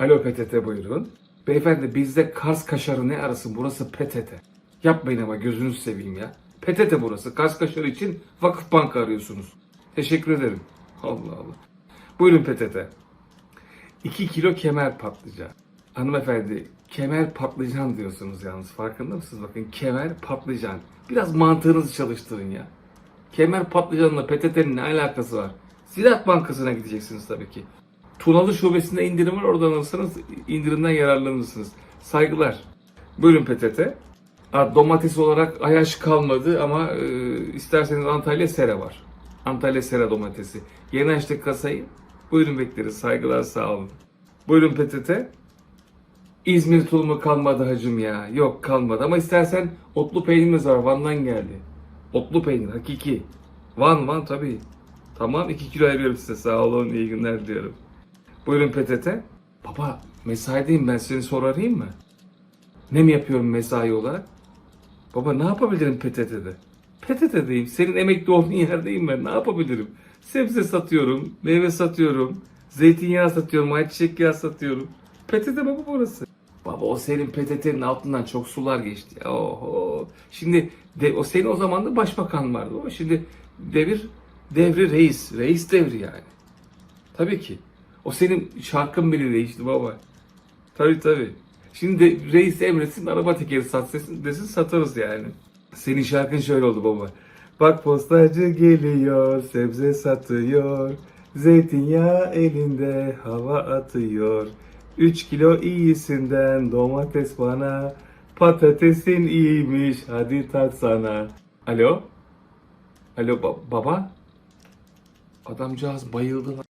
Alo PTT buyurun. Beyefendi bizde Kars kaşarı ne arasın burası PTT. Yapmayın ama gözünüzü seveyim ya. PTT burası. Kars kaşarı için Vakıf Bank arıyorsunuz. Teşekkür ederim. Allah Allah. Buyurun PTT. 2 kilo kemer patlıcan. Hanımefendi kemer patlıcan diyorsunuz yalnız farkında mısınız? Bakın kemer patlıcan. Biraz mantığınızı çalıştırın ya. Kemer patlıcanla PTT'nin ne alakası var? Ziraat Bankası'na gideceksiniz tabii ki. Tunalı şubesinde indirim var oradan alırsanız indirimden yararlanırsınız. Saygılar. Buyurun PTT. Ha, domates olarak ayaş kalmadı ama e, isterseniz Antalya Sera var. Antalya Sera domatesi. Yeni açtık kasayı. Buyurun bekleriz. Saygılar sağ olun. Buyurun PTT. İzmir tulumu kalmadı hacım ya. Yok kalmadı ama istersen otlu peynirimiz var. Van'dan geldi. Otlu peynir hakiki. Van Van tabii. Tamam 2 kilo ayırıyorum size. Sağ olun iyi günler diliyorum. Buyurun PTT. Baba mesaideyim ben seni soru arayayım mı? Ne mi yapıyorum mesai olarak? Baba ne yapabilirim PTT'de? PTT'deyim. Senin emekli olduğun yerdeyim ben. Ne yapabilirim? Sebze satıyorum, meyve satıyorum, zeytinyağı satıyorum, ayçiçek yağı satıyorum. PTT baba burası. Baba o senin PTT'nin altından çok sular geçti. Oho. Şimdi de, o senin o zaman da başbakan vardı. O şimdi devir devri reis. Reis devri yani. Tabii ki. O senin şarkın bile değişti baba. Tabii tabii. Şimdi reis emretsin araba tekeri sat desin, desin satarız yani. Senin şarkın şöyle oldu baba. Bak postacı geliyor, sebze satıyor. Zeytinyağı elinde hava atıyor. 3 kilo iyisinden domates bana. Patatesin iyiymiş hadi tat sana. Alo? Alo ba- baba? Adamcağız bayıldı lan.